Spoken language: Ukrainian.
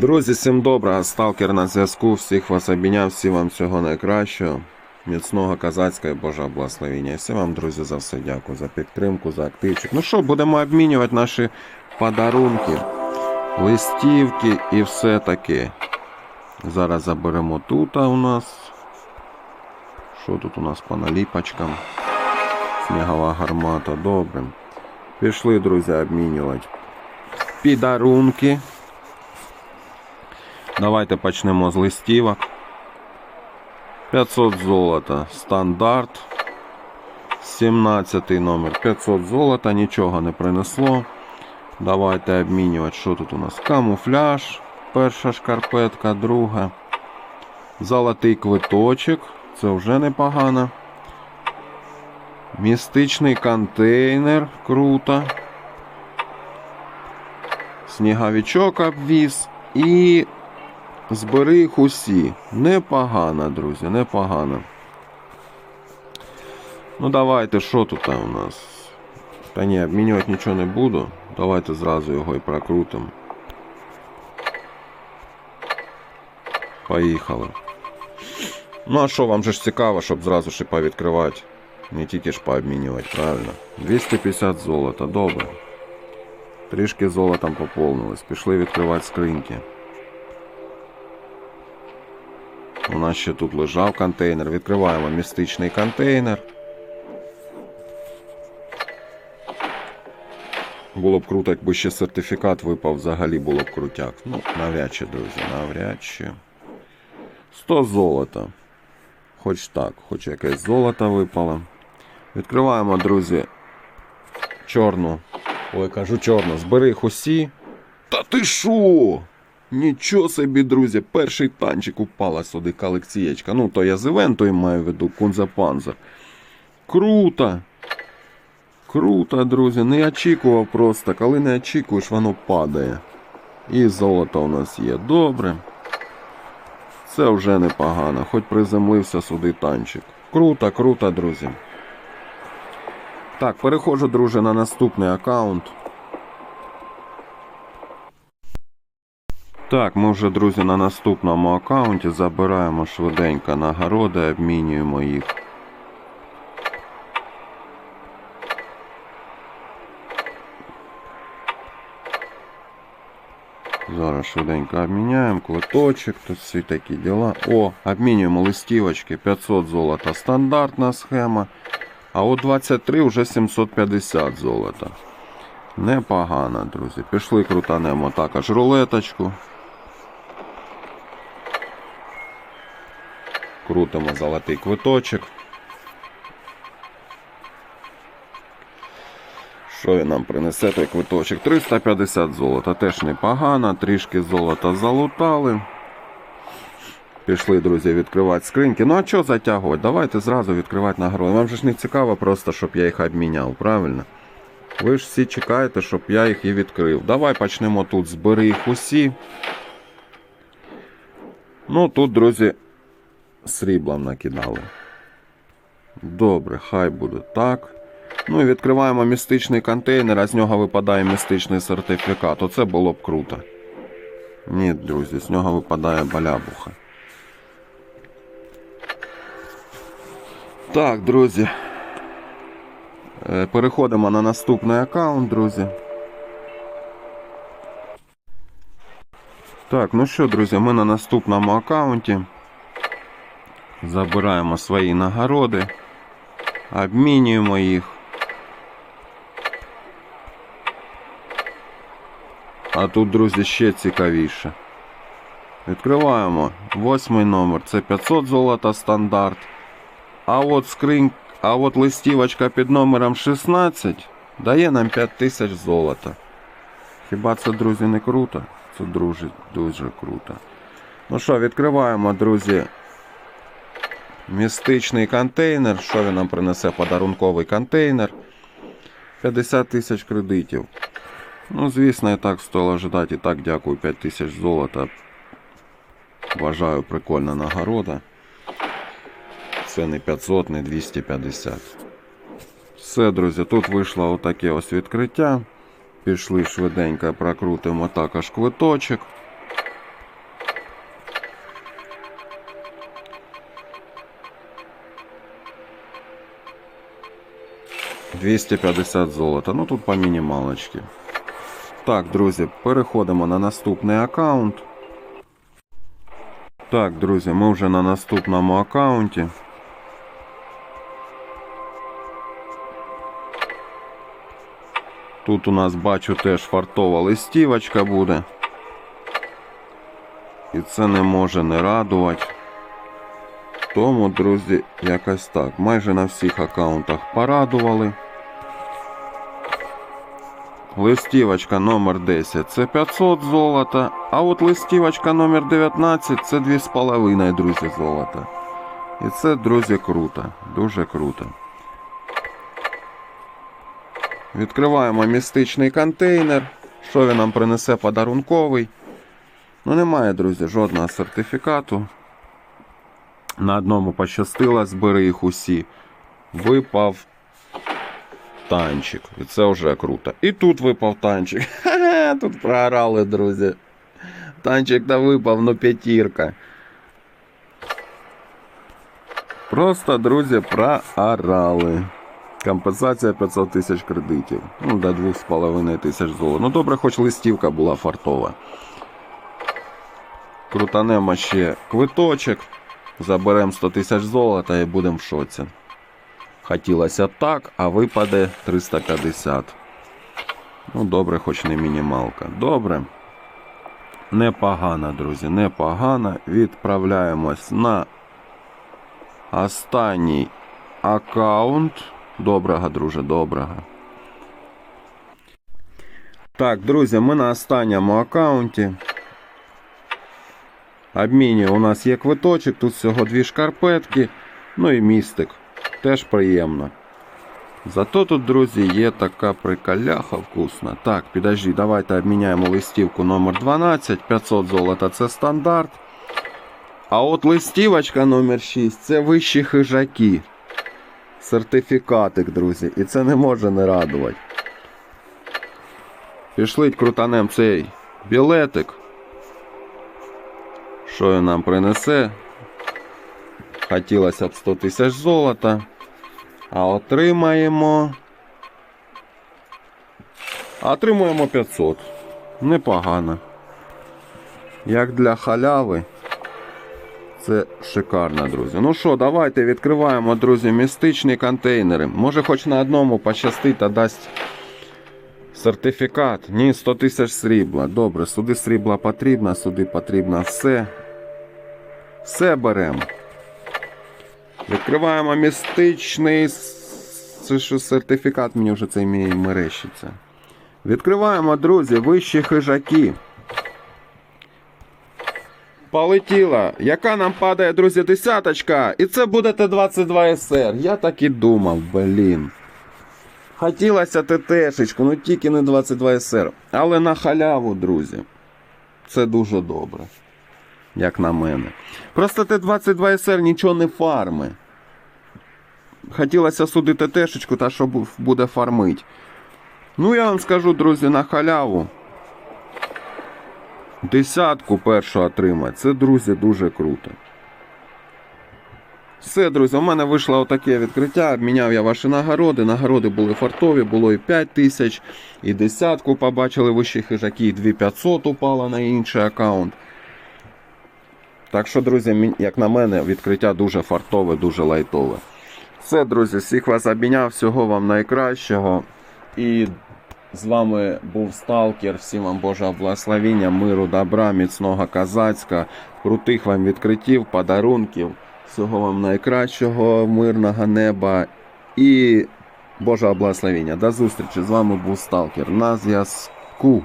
Друзі, всім доброго, сталкер на зв'язку. Всіх вас обійняв, всім вам всього найкращого. Міцного козацького і Божого благословення. Всім вам, друзі, за все дякую, за підтримку, за активчик. Ну що, будемо обмінювати наші подарунки, листівки і все таке. Зараз заберемо тут у нас. Що тут у нас по наліпочкам? Снігова гармата, добре. Пішли, друзі, обмінювати. Підарунки. Давайте почнемо з листівок. 500 золота. Стандарт. 17 номер. 500 золота. Нічого не принесло. Давайте обмінювати. Що тут у нас? Камуфляж. Перша шкарпетка, друга. Золотий квиточок. Це вже непогано. Містичний контейнер. Круто. Сніговичок обвіз. І Збери їх усі. Непогано, друзі, непогано. Ну давайте, що тут там у нас? Та ні, обмінювати нічого не буду. Давайте зразу його і прокрутимо. Поїхали. Ну а що, вам же ж цікаво, щоб зразу ж і повідкривати. Не тільки ж пообмінювати, правильно? 250 золота, добре. Трішки золотом поповнилось. Пішли відкривати скриньки. У нас ще тут лежав контейнер. Відкриваємо містичний контейнер. Було б круто, якби ще сертифікат випав, взагалі було б крутяк. Ну, навряд чи, друзі, навряд чи. 100 золота. Хоч так, хоч якесь золото випало. Відкриваємо, друзі, чорну. Ой, кажу чорну. Збери їх усі. Та ти шо? Нічого собі, друзі, перший танчик упала сюди колекцієчка. Ну, то я з івенту маю в виду Кунза Панзер. Круто! Круто, друзі. Не очікував просто. Коли не очікуєш, воно падає. І золото у нас є. Добре. Це вже непогано. Хоч приземлився сюди танчик. Круто, круто, друзі. Так, переходжу, друже, на наступний аккаунт. Так, ми вже, друзі, на наступному аккаунті забираємо швиденько нагороди, обмінюємо їх. Зараз швиденько обміняємо квиточок, тут всі такі діла. О, обмінюємо листівочки, 500 золота стандартна схема. А от 23 вже 750 золота. Непогано, друзі. Пішли крутанемо також рулеточку. Крутимо золотий квиточок. Що він нам принесе той квиточок? 350 золота. Теж непогано. Трішки золота залутали. Пішли, друзі, відкривати скриньки. Ну а що затягувати? Давайте зразу відкривати нагороди. Вам же ж не цікаво просто, щоб я їх обміняв, правильно? Ви ж всі чекаєте, щоб я їх і відкрив. Давай почнемо тут. Збери їх усі. Ну тут, друзі, сріблом накидали. Добре, хай буде так. Ну і відкриваємо містичний контейнер, а з нього випадає містичний сертифікат. Оце було б круто. Ні, друзі, з нього випадає балябуха. Так, друзі. Е, Переходимо на наступний аккаунт, друзі. Так, ну що, друзі, ми на наступному аккаунті. Забираємо свої нагороди, обмінюємо їх. А тут, друзі, ще цікавіше. Відкриваємо восьмий номер. Це 500 золота стандарт. А от скринь, а от листівочка під номером 16 дає нам 5000 золота. Хіба це, друзі, не круто? Це, друзі, дуже круто. Ну що, відкриваємо, друзі, містичний контейнер. Що він нам принесе? Подарунковий контейнер. 50 тисяч кредитів. Ну, звісно, і так стоило ожидати. І так дякую, 5 тисяч золота. Вважаю, прикольна нагорода. Це не 500, не 250. Все, друзі, тут вийшло отаке ось відкриття. Пішли швиденько, прокрутимо також квиточок. 250 золота. Ну тут по мінімалочці. Так, друзі, переходимо на наступний аккаунт. Так, друзі, ми вже на наступному аккаунті. Тут у нас бачу теж фартова листівочка буде. І це не може не радувати. Тому, друзі, якось так. Майже на всіх аккаунтах порадували. Листівочка номер 10 це 500 золота. А от листівочка номер 19 це 2,5, друзі, золота. І це, друзі, круто. Дуже круто. Відкриваємо містичний контейнер. Що він нам принесе подарунковий? Ну, немає, друзі, жодного сертифікату. На одному пощастило, збери їх усі. Випав танчик. І це вже круто. І тут випав танчик. Ха-ха, тут програли, друзі. Танчик та випав, ну п'ятірка. Просто, друзі, проорали. Компенсація 500 тисяч кредитів. Ну, до 2,5 тисяч золота. Ну, добре, хоч листівка була фартова. Крутанемо ще квиточок. Заберемо 100 тисяч золота і будемо в шоці. Хотілося так, а випаде 350. Ну, добре, хоч не мінімалка. Добре. Непогано, друзі, непогано. Відправляємось на останній аккаунт. Доброго, друже, доброго. Так, друзі, ми на останньому аккаунті. Обміні у нас є квиточок, тут всього дві шкарпетки, ну і містик. Теж приємно. Зато тут, друзі, є така приколяха вкусна. Так, підожди, давайте обміняємо листівку номер 12. 500 золота це стандарт. А от листівочка номер 6 це вищі хижаки. Сертифікатик, друзі. І це не може не радувати. Пішлить крутанем цей білетик. Що він нам принесе? Хотілося б 100 тисяч золота. А отримаємо. Отримуємо 500. Непогано. Як для халяви. Це шикарно, друзі. Ну що, давайте відкриваємо, друзі, містичні контейнери. Може хоч на одному пощастить та дасть сертифікат. Ні, 100 тисяч срібла. Добре, сюди срібла потрібно, сюди потрібно все. Все беремо. Відкриваємо містичний. Це що сертифікат мені вже цей мій мерещиться. Відкриваємо, друзі, вищі хижаки. Полетіла. Яка нам падає, друзі, десяточка? І це буде Т-22 СР. Я так і думав, блін. Хотілося ТТшечку, ну тільки не 22 СР. Але на халяву, друзі. Це дуже добре. Як на мене. Просто Т-22 СР нічого не фарми. Хотілося судити ТТшечку, та що буде фармить. Ну, я вам скажу, друзі, на халяву. Десятку першу отримати. Це, друзі, дуже круто. Все, друзі, у мене вийшло отаке відкриття. Обміняв я ваші нагороди. Нагороди були фартові, було і 5 тисяч, і десятку побачили вищі хижаки, і 2500 упало на інший аккаунт. Так що, друзі, як на мене, відкриття дуже фартове, дуже лайтове. Все, друзі, всіх вас обміняв, всього вам найкращого. І з вами був Сталкер. Всім вам Божого благословіння, миру, добра, міцного козацька, крутих вам відкриттів, подарунків. Всього вам найкращого, мирного неба і Божого благословіння. До зустрічі! З вами був Сталкер на зв'язку.